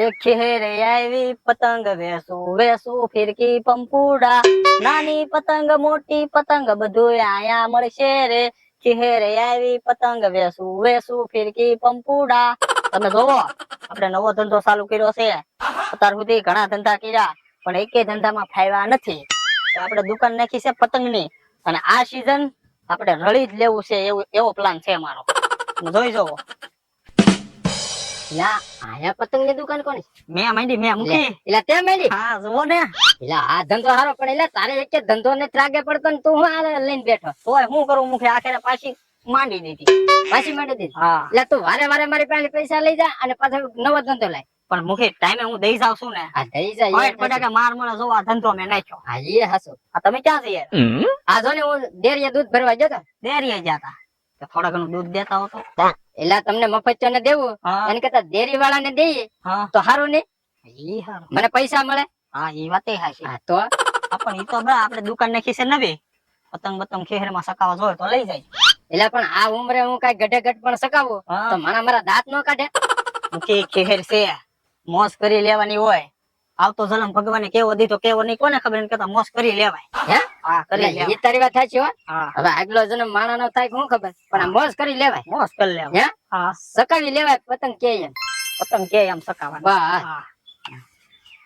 એક ખેરે આવી પતંગ વેસું વેસું ફિરકી પંપુડા. નાની પતંગ, મોટી પતંગ બધું આયા મળશે રે. ખેરે આવી પતંગ વેસું વેસું ફિરકી પંપુડા. તમે જોવો, આપણે નવો ધંધો ચાલુ કર્યો છે. અત્યાર સુધી ઘણા ધંધા કર્યા, પણ એકેય ધંધામાં ફાયવા નથી. આપણે દુકાન નાખી છે પતંગની, અને આ સીઝન આપણે રળી જ લેવું છે એવું, એવો પ્લાન છે મારો. જોઈ જોવો એલા આયા પતંગની દુકાન કોની? મેં માંડી મેં મૂકી. એલા તે મેલી હા જુઓ ને. એલા આ ધંધો હારો પણ એલા તારે એક ધંધો ને ત્રાગે પડતો ને તું હું લઈને બેઠો? તોય હું કરું મુખે આખરે પાછી માંડી દીધી. પાછી માંડી દીધી? હા. એટલે તું વારે વારે મારી પાસે પૈસા લઈ જા અને પાછો નવો ધંધો લાય. પણ મુખે ટાઈમે હું દઈ જાવ છું ને. આ દઈ જા પોઈન્ટ પડ્યા માર જો આ ધંધો મેં નાખ્યો. હા એ હાસો આ તમે ક્યાં આ જો ને હું ડેરીએ દૂધ ભરવા જતો ડેરીએ જતા તો. થોડા ઘણું દૂધ દેતા હો તો. એલા તમને મફત ને દેવું. એને કરતા ડેરી વાળા ને દઈએ તો સારું ને? મને પૈસા મળે? હા એ વાત હા તો? પણ એ તો બરા આપણે દુકાન નાખી છે નવી. પતંગ બતંગ ખેરમાં સકાવા જોઈએ તો લઈ જાય. એટલે પણ આ ઉંમરે હું કઈ ગઢે ગઢ પણ સકાવું. તો મારા મારા દાંત નો કાઢે? કે ખેર છે. મોસ કરી લેવાની હોય. આવતો જલમ ભગવાને કેવો દીધો કેવો નહીં કોને ખબર? એને કરતા મોસ કરી લેવાય. હે? એટલે એ તારી વાત સાચી હો. હવે આગલો જન્મ માણા નો થાય શું ખબર? પણ આ મોજ કરી લેવાય. મોજ કરી લેવાય. હા? સકાવી લેવાય પતંગ કે એમ. પતંગ કે એમ સકાવા વાહ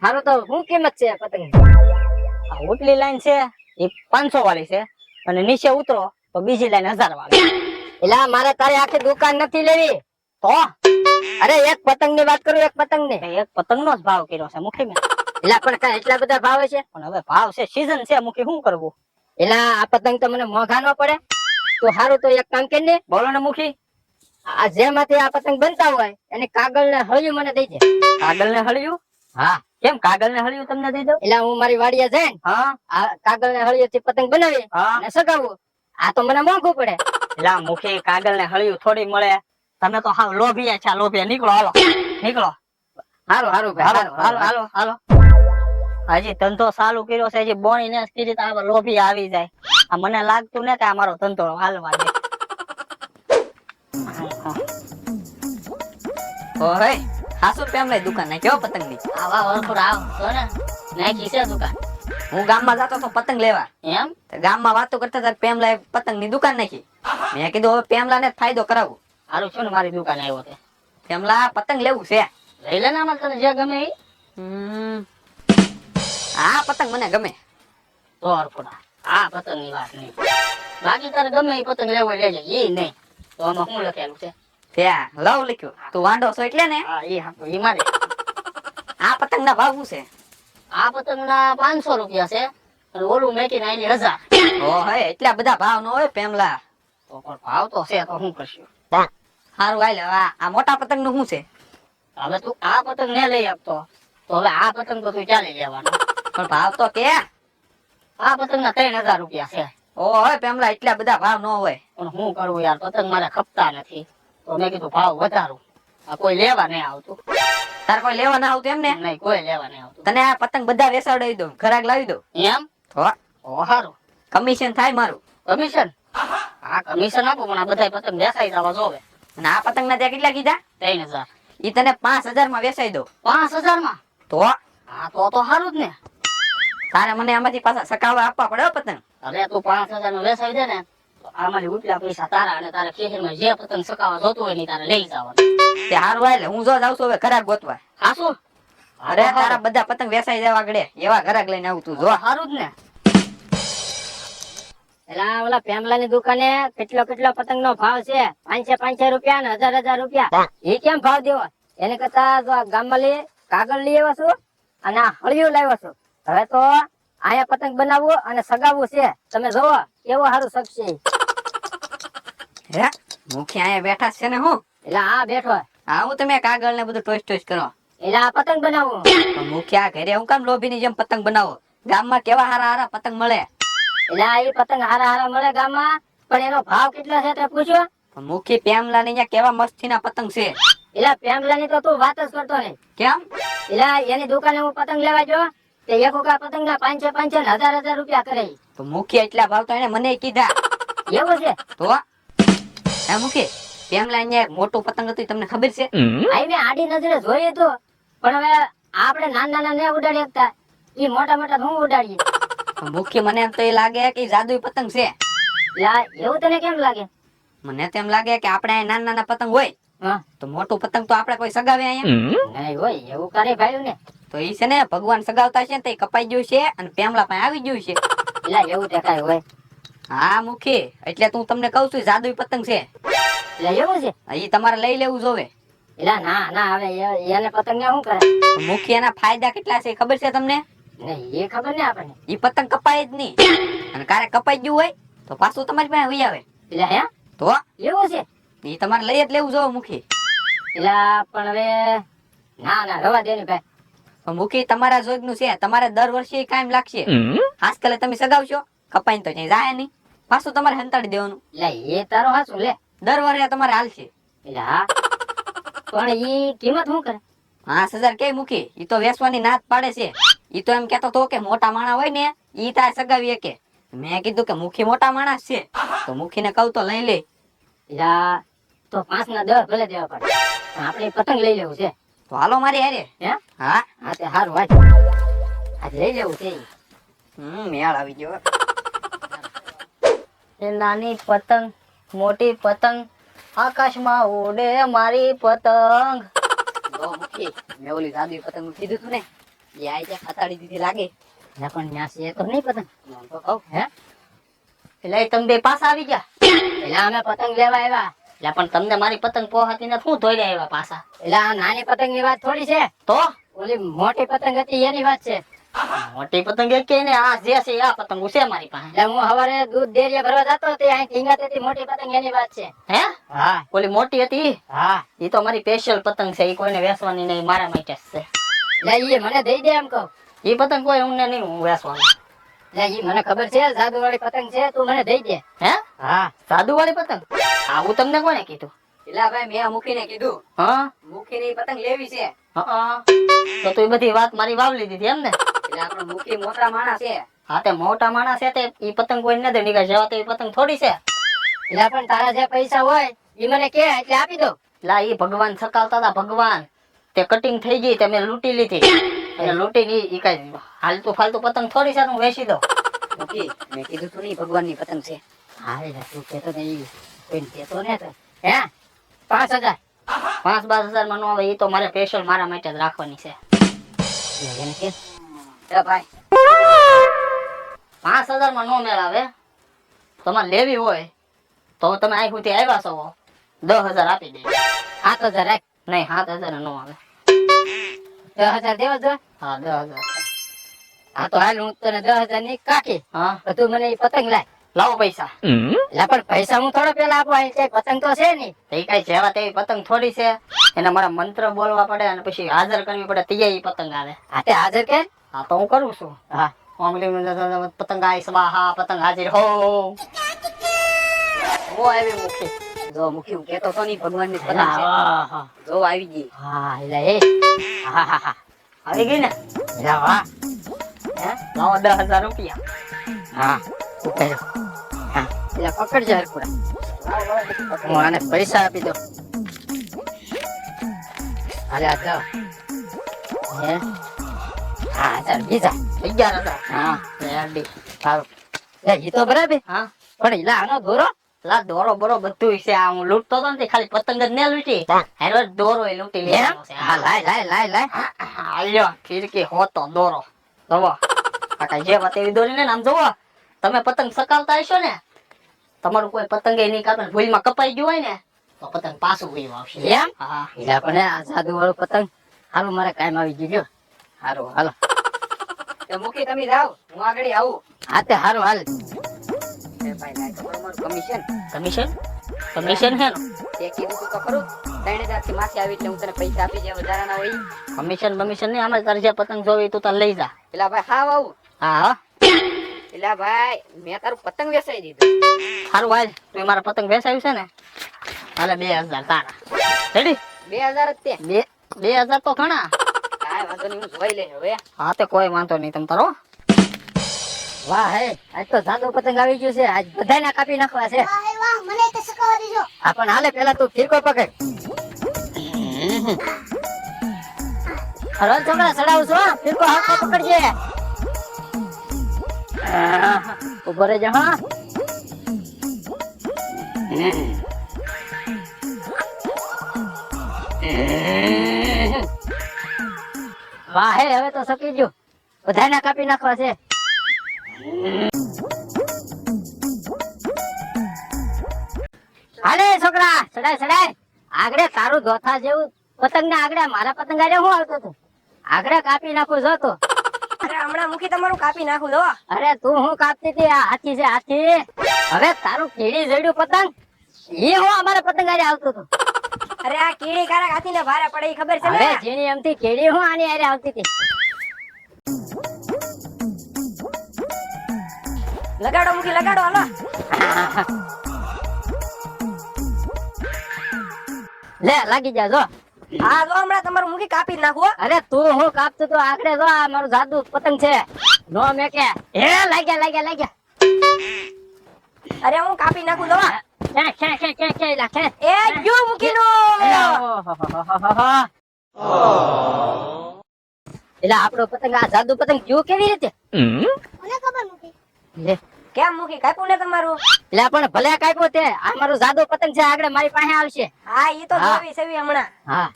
હારો તો શું કિંમત છે પતંગ? આ ઉપલી લાઈન છે એ પાંચસો વાળી છે અને નીચે ઉતરો તો બીજી લાઈન હજાર વાળી. એટલે મારે તારી આખી દુકાન નથી લેવી. તો? અરે એક પતંગની વાત કરું એક પતંગની એક પતંગ નો જ ભાવ કર્યો છે મુખી મેં એલા પણ એટલા બધા ભાવ છે? પણ હવે ભાવ છે સીઝન છે મુખી શું કરવું? એટલે આ પતંગ તો મને મોંઘા ન પડે. તો હારું તો એક કામ કરીને બોલો ને મુખી. આ જેમાંથી આ પતંગ બનતા હોય એને કાગળ ને હળિયું મને દઈ દે કાગળ ને હળિયું? હા. કેમ કાગળ ને હળિયું તમને દઈ દઉં? એટલે હું મારી વાડીએ જઈને હા. કાગળ ને હળિયું થી પતંગ બનાવી અને સગાવું. આ તો મને મોંઘું પડે. એટલે મુખી કાગળ ને હળિયું થોડી મળે. તમે તો હાવ લોભિયા છે લોભિયા નીકળો હાલો. નીકળો. હારું હારું ભાઈ હાલો હારું હાલો હાલો. હજી ધંધો ચાલુ કર્યો છે હજી બોણી ને કીધી લોભી આવી જાય. આ મને લાગતું ને કે આ મારો ધંધો હાલવા દે. ઓય હાસુ પેમ લઈ દુકાન ને કેવો પતંગની આવા વરખુર આવ તો ને નાખી છે દુકાન. હું ગામમાં જતો તો પતંગ લેવા. એમ? તો ગામમાં વાતો કરતા હતા પેમલા પતંગની દુકાન નાખી. મેં કીધું હવે પેમલા ને ફાયદો કરાવું. હારું છું ને મારી દુકાન આવ્યો તે પેમલા પતંગ લેવું છે. લઈ લે ને આમાં તને જે ગમે એ આ પતંગ મને ગમે. તો હરખુર આ પતંગની વાત નહીં. બાકી તારે ગમે એ પતંગ લેવો લેજે. એ નહીં. તો આમાં શું લખેલું છે? ત્યાં લવ લખ્યું. તું વાંડો છો એટલે ને? હા એ હા એ મારે. આ પતંગ ના ભાવ શું છે? આ પતંગ ના પાંચસો રૂપિયા છે. અને ઓલું મેકીને આની હજાર. ઓ હે એટલા બધા ભાવ નો હોય પેમલા. તો પણ ભાવ તો છે તો શું કરશું? સારું હાલ આ- મોટા પતંગનું શું છે? હવે તું આ પતંગ ને લઈ આપતો. તો હવે આ પતંગ તો તું ચાલી લેવાનો? પણ ભાવ તો કે. આ પતંગ ના ત્રણ હજાર રૂપિયા છે. ઓ હોય પેમલા એટલા બધા ભાવ ન હોય. પણ હું કરું યાર પતંગ મારે ખપતા નથી. તો મેં કીધું ભાવ વધારું. આ કોઈ લેવા નહીં આવતું. તાર કોઈ લેવા ના આવતું એમ ને? નહીં કોઈ લેવા નહીં આવતું. તને આ પતંગ બધા વેસાડી દઉં ખરાક લાવી દઉં. એમ? તો ઓ સારું કમિશન થાય મારું. કમિશન? હા કમિશન આપો પણ આ બધા પતંગ વેસાઈ જવા જોવે. અને આ પતંગ ના ત્યાં કેટલા કીધા? ત્રણ હજાર. ઈ તને પાંચ હજારમાં વેસાઈ દઉં. પાંચ હજારમાં તો? હા તો તો સારું જ ને. તારે મને આમાંથી પાછા સકાવા આપવા પડે પતંગ. અરે તું પાંચ હજારનું વેસાવી દે ને આમાંથી ઉપલા પૈસા તારા અને તારા ખેતરમાં જે પતંગ સકાવા જોતું હોય ને તારે લઈ જવાનું. તે હારું વાય હું જો જાઉં છું હવે ઘરાક ગોતવા. હાસું અરે તારા બધા પતંગ વેસાઈ જવા આગળ એવા ઘરાક લઈને આવું તું જો. સારું જ ને. એલા ઓલા પેમલા ની દુકાને કેટલો કેટલો પતંગ નો ભાવ છે? પાંચસો પાંચસો રૂપિયા ને હજાર હજાર રૂપિયા. એ કેમ ભાવ દેવો? એને કરતા ગામમાં લઈ કાગળ લઈ આવ્યો છું અને આ હળિયું લાવ્યો છું. હવે તો અહીંયા પતંગ બનાવવું અને સગાવવું છે. તમે જોવો કેવો સારું શકશે હે? મુખી અહીંયા બેઠા છે ને હું? એટલે આ બેઠો આવું તમે કાગળ ને બધું ટોચ ટોચ કરો. એટલે આ પતંગ બનાવવું પણ મુખી આ ઘરે હું કામ લોભી ની જેમ પતંગ બનાવો? ગામમાં કેવા હારા હારા પતંગ મળે? એટલે આ પતંગ હારા હારા મળે ગામમાં પણ એનો ભાવ કેટલો છે તે પૂછ્યો મુખી પેમલા ની કેવા મસ્તી ના પતંગ છે? એટલે પેમલા ની તો તું વાત જ કરતો નહીં કેમ? એટલે એની દુકાને હું પતંગ લેવા જો તે એક ઉકા પતંગ ના પાંચે પાંચસો ને હજાર હજાર રૂપિયા કરે. તો મુખી એટલા ભાવ તો એને મને કીધા. એવું છે? તો હે મુખી પેમલા અહીંયા એક મોટું પતંગ હતું તમને ખબર છે? આઈ મેં આડી નજરે જોઈએ તો પણ હવે આપણે નાના નાના ને ઉડાડી શકતા ઈ મોટા મોટા હું ઉડાડીએ? મુખી મુખ્ય મને એમ તો એ લાગે કે જાદુઈ પતંગ છે. એવું તને કેમ લાગે? મને તો એમ લાગે કે આપણે નાના નાના પતંગ હોય. હા તો મોટું પતંગ તો આપણે કોઈ સગાવે અહીંયા? નહીં હોય એવું કરે ભાઈ ને તો ઈ છે ને ભગવાન સગાવતા છે ને તે કપાઈ ગયું છે અને પેમલા પાસે આવી ગયું છે. એટલે એવું દેખાય હોય. હા મુખી એટલે તું તમને કહું છું જાદુઈ પતંગ છે. એટલે એવું છે? ઈ તમારે લઈ લેવું જોવે એટલે ના ના હવે એને પતંગ ને શું કરે મુખી એના ફાયદા કેટલા છે ખબર છે તમને? નહીં એ ખબર ને આપણને. ઈ પતંગ કપાય જ નહીં. અને કારે કપાઈ ગયું હોય તો પાછું તમારી પાસે આવી આવે. એટલે હે? તો? એવું છે? ઈ તમારે લઈ જ લેવું મુખી. એલા પણ હવે ના ના રવા દે ને ભાઈ. મુખી તમારા જોગનું છે. તમારે દર વર્ષે કાયમ લાગશે. આજકાલે તમે સગાવશો? કપાઈને તો ક્યાંય જાય નહીં. પાછું તમારે હંતાડી દેવાનું. એટલે એ તારો હાસું લે. દર વર્ષે તમારે હાલશે. એટલે હા પણ ઈ કિંમત શું કરે? પાંચ હજાર કે મૂકી ઈ તો વેસવાની નાત પાડે છે. ઈ તો એમ કેતો તો કે મોટા માણા હોય ને ઈ તાર સગાવીએ કે મેં કીધું કે મુખી મોટા માણસ છે. તો મુખીને કહું તો લઈ લે. એટલે તો પાંચ ના દસ ભલે દેવા પડે. આપણે પતંગ લઈ લેવું છે. તો હાલો મારી હારે. હે? હા. હા તે હારું વાત આજ લઈ લેવું છે હમ મેળ આવી ગયો. નાની પતંગ મોટી પતંગ આકાશમાં ઉડે મારી પતંગ. મેં ઓલી જાદુઈ પતંગનું કીધું તું ને. એ આઈ જાય ખતાડી દીધી લાગે. એટલે પણ ત્યાં છે તો નહીં પતંગ. તો કહું. હે? એટલે તમે બે પાછા આવી ગયા. એટલે અમે પતંગ લેવા આવ્યા. એટલે પણ તમને મારી પતંગ પોહાતી ને શું ધોઈ આવ્યા પાછા? એટલે આ નાની પતંગની વાત થોડી છે. તો? ઓલી મોટી પતંગ હતી એની વાત છે. મોટી પતંગ એક કે ને આ જે છે આ પતંગ છે મારી પાસે. એટલે હું હવારે દૂધ ડેરીએ ભરવા જતો તે અહીં ટીંગાતી હતી મોટી પતંગ એની વાત છે. હે? હા. ઓલી મોટી હતી? હા. એ તો મારી સ્પેશિયલ પતંગ છે એ કોઈને વેચવાની નહીં મારા માટે છે. એટલે એ મને દઈ દે એમ કહું. એ પતંગ કોઈ હું નહીં હું વેચવાનું મને ખબર છે જાદુ વાળી પતંગ છે તું મને દઈ દે. હે? હા. સાદુ વાળી પતંગ? આવું તમને કોને કીધું? એલા ભાઈ મેં મૂકીને કીધું. હા? મૂકીને પતંગ લેવી છે. હા તો તું બધી વાત મારી વાવલી દીધી એમ ને? એટલે આપણો મૂકી મોટા માણસ છે. હા તે મોટા માણસ છે તે ઈ પતંગ કોઈ નથી નીકળે જવા તો ઈ પતંગ થોડી છે. એટલે પણ તારા જે પૈસા હોય ઈ મને કે એટલે આપી દો. લા ઈ ભગવાન સકાવતા હતા ભગવાન. તે કટિંગ થઈ ગઈ તે મેં લૂંટી લીધી. એટલે લૂંટી ની ઈ કઈ હાલતું ફાલતું પતંગ થોડી છે હું વેચી દઉં. મુખી મેં કીધું તું નહીં ભગવાનની પતંગ છે. હા તું કહેતો નહીં. ને હે? પાંચ હજાર. પાંચ બાર હજારમાં નો આવે એ તો મારે સ્પેશિયલ મારા માટે જ રાખવાની છે. એ ભાઈ પાંચ હજારમાં નો મેળ આવે. તમારે લેવી હોય તો તમે અહીં સુધી આવ્યા છો. દસ હજાર આપી દે. સાત હજાર રાખ નહીં સાત હજાર નો આવે. દસ હજાર દેવા જો હા દસ હજાર. હા તો હાલ હું તને દસ હજારની કાઢી હા. તું મને પતંગ લાય. લાવો પૈસા. એટલે પણ પૈસા હું થોડો પેલા આપો અહીં પતંગ તો છે નહીં. એ કઈ જેવા તેવી પતંગ થોડી છે. એને મારા મંત્ર બોલવા પડે અને પછી હાજર કરવી પડે તે પતંગ આવે. હા તે હાજર કે? હા તો હું કરું છું. હા. પતંગ આઈ સ્વાહા પતંગ હાજર. હો આવી મુખી જો મુખી હું કેતો તો નહીં ભગવાનની પતંગ છે. હા હા. જો આવી ગઈ. હા એટલે એ. હા હા હા. આવી ગઈ ને? વાહ લાવો દસ હજાર રૂપિયા. હા. હા પકડ પકડજો હરકુડા હું આને પૈસા આપી દઉં. અરે આ તો હે? હા ચાલ બીજા. અગિયાર હતા હા રેડી સારું. એ તો બરાબર. હા. પણ ઈલા આનો દોરો? લા દોરો બરો બધું છે આ હું લૂંટતો હતો ને ખાલી પતંગ જ ને લૂંટી. હેરો દોરો એ લૂંટી લે હા લાય લાય લાય લાય. હાલ્યો ફિરકી હોતો દોરો. જોવો. આ કઈ જે વાત એવી દોરી ને આમ જોવો. તમે પતંગ સકાવતા હશો ને? તમારું કોઈ પતંગ નહીં કાપે ભૂલમાં કપાઈ ગયું હોય ને તો પતંગ પાછું ભૂલ આવશે. એમ? હા. ઈલા પણ આ જાદુ વાળો પતંગ હારું મારે કાયમ આવી ગયો હારું હાલો તો તમે જાઓ હું આગળ આવું. હા તે હારું હાલ. કમિશન કમિશન કમિશન છે તે કીધું તું તો ખરું. ત્રણ હજારથી માસી આવી એટલે હું તને પૈસા આપી દે વધારાના હોય કમિશન કમિશન નહીં અમે તારે જે પતંગ જોવી તું તને લઈ જા. પેલા ભાઈ હા આવું. હા હા. પેલા ભાઈ મેં તારું પતંગ વેચાઈ દીધું. સારું ભાઈ તું મારા પતંગ વેચાયું છે ને હાલે બે હજાર તારા. રેડી બે હજાર જ તે. બે બે હજાર તો ઘણા. કાંઈ વાંધો નહીં હું જોઈ લઈશ હવે. હા તે કોઈ વાંધો નહીં તમ તારો. વાહ હે. આજ તો જાદુ પતંગ આવી ગયું છે. આજ બધાને કાપી નાખવા છે. હા પણ હાલે પેલા તું ફીરકો પકડ. હળો છોકરા ચડાવું છું. ફિરકો હાથમાં પકડજે. ઊભો રહેજો વાહ, હવે તો સકી ગયું. બધાને કાપી નાખવા છે. હાલે, છોકરા ચડાય ચડાય આગળ તારું ધોથા જેવું પતંગ ને આગળ મારા પતંગ હું આવતો હતો? આગળ કાપી નાખું, જો તો. હમણાં મૂકી તમારું કાપી નાખું લો. અરે તું હું કાપતી હતી? આ હાથી છે હાથી. હવે તારું કીડી જડ્યું પતંગ? એ હું અમારે પતંગ આરે આવતો હતો. અરે આ કીડી કારક હાથીને ભારે પડે ખબર છે ને? જેની એમથી કીડી હું આની આરે આવતી હતી? લગાડો મૂકી લગાડો હાલો. લે લાગી જા જો. હા જો હમણાં તમારું મૂકી કાપી નાખું અરે તું હું કાપતો તો આગળ જો આ મારું જાદુ પતંગ છે. નો મે કે હે લાગ્યા લાગ્યા લાગ્યા. અરે હું કાપી નાખું જો. કે કે કે કે કે લાખે એ જો મૂકી નો એટલે આપણો પતંગ આ જાદુ પતંગ કયો કેવી રીતે? લે, કેમ મૂકી? કાપ્યું ને તમારું? એટલે પણ ભલે કાપ્યું તે આ મારું જાદુ પતંગ છે આગળ મારી પાસે આવશે. હા એ તો. જોવી સેવી હમણાં. હા.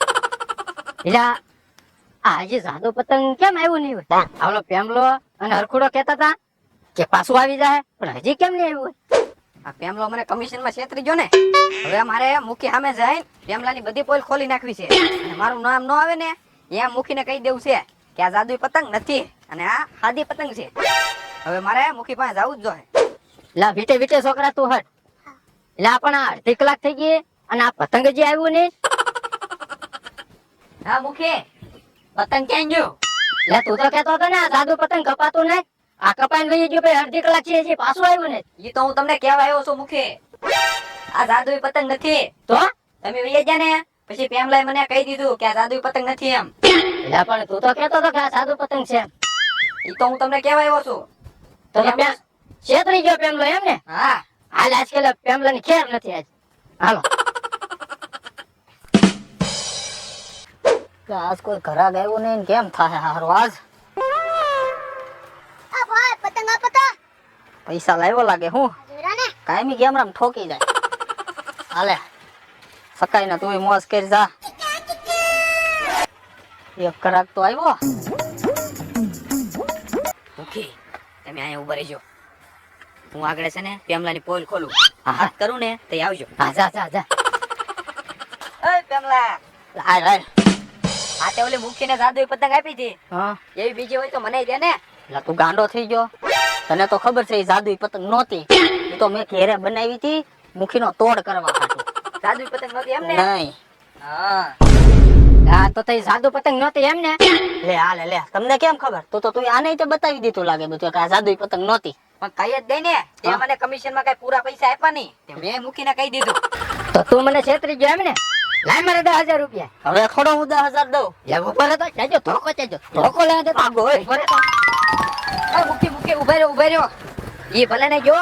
એટલે આ- આ હજી જાદુ પતંગ કેમ આવ્યું નહીં હોય? આવલો પેમલો અને હરખુડો કેતા હતા કે પાછું આવી જાય પણ હજી કેમ નહીં આવ્યું આ પેમલો મને કમિશનમાં છેતરી ગયો ને. હવે મારે મુખી સામે જઈને પેમલાની બધી પોલ ખોલી નાખવી છે. અને મારું નામ ન આવે ને એમ મુખીને કહી દેવું છે કે આ જાદુઈ પતંગ નથી અને આ સાદી પતંગ છે. હવે મારે મુખી પાસે જવું જ જોઈએ. લા વીટે વીટે છોકરા તું હટ. એટલે પણ આ અડધી કલાક થઈ ગઈ અને આ પતંગ હજી આવ્યું નહીં. હા મુખે. પતંગ ક્યાં ગયો? લે તું તો કહેતો હતો ને આ પતંગ કપાતું ને આ કપાઈને વહી ગયો ભાઈ અડધી કલાક છે પાછું આવ્યું ને એ તો હું તમને કહેવા આવ્યો છું મુખે. આ જાદુઈ પતંગ નથી. તો? તમે વૈયા ગયા ને? પછી પેમલાએ મને કહી દીધું કે આ જાદુઈ પતંગ નથી એમ. લે પણ તું તો કેતો હતો કે આ સાદું પતંગ છે એ તો હું તમને કહેવા આવ્યો છું. તો છેતરી ગયો પેમલો એમ ને? હા. હાલ આજકાલ પેમલા ની ખેર નથી આજ. હાલો. આજ કોઈ ઘરાક ગયું નહીં કેમ થાય હારો આજ? આ ભાઈ પતંગ પતા પૈસા લાવ્યો લાગે હું? કાયમી ગેમ રામ ઠોકી જાય. હાલે. સકાઈ ના તું મોજ કરી જા. એક કરાક તો આવ્યો. ઓકે તમે અહીંયા ઊભા રહેજો. હું આગળ છે ને પેમલાની પોલ ખોલું. હા. હાથ કરું ને તો આવજો. હા જા જા જા. પેમલા. હાલ હાલ. આ તે ઓલી મુખીને જાદુઈ પતંગ આપી હતી. હા. એવી બીજી હોય તો મને દે ને. એટલે તું ગાંડો થઈ ગયો. તને તો ખબર છે એ જાદુઈ પતંગ નહોતી. એ તો મેં ઘેરે બનાવી હતી મુખીનો તોડ કરવા જાદુઈ પતંગ નહોતી એમ ને નહીં. હા. હા તો તે જાદુ પતંગ નહોતી એમ ને લે હાલે લે તમને કેમ ખબર? તો તો તું આને તે બતાવી દીધું લાગે બધું કે આ પતંગ નહોતી. પણ કઈ જ દઈ ને. તે મને કમિશનમાં કઈ પૂરા પૈસા આપ્યા નહીં. મેં મૂકીને કહી દીધું. તો તું મને છેતરી ગયો એમ ને? લાય મારે દસ હજાર રૂપિયા. હવે ખોડો હું દસ હજાર દઉં. લે ઉપર હતો ચાલજો ધોકો ચાલજો ધોકો લે દે આગો ઊભો રહે તો. ઓય મુખી મુખી ઊભા રહ્યો ઊભા રહ્યો એ ભલે ને જો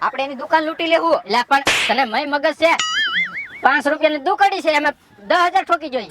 આપણે એની દુકાન લૂંટી લેવું. લે પણ તને મય મગજ છે. પાંચ રૂપિયાની દુકડી છે એમાં દસ હજાર ઠોકી જોઈએ.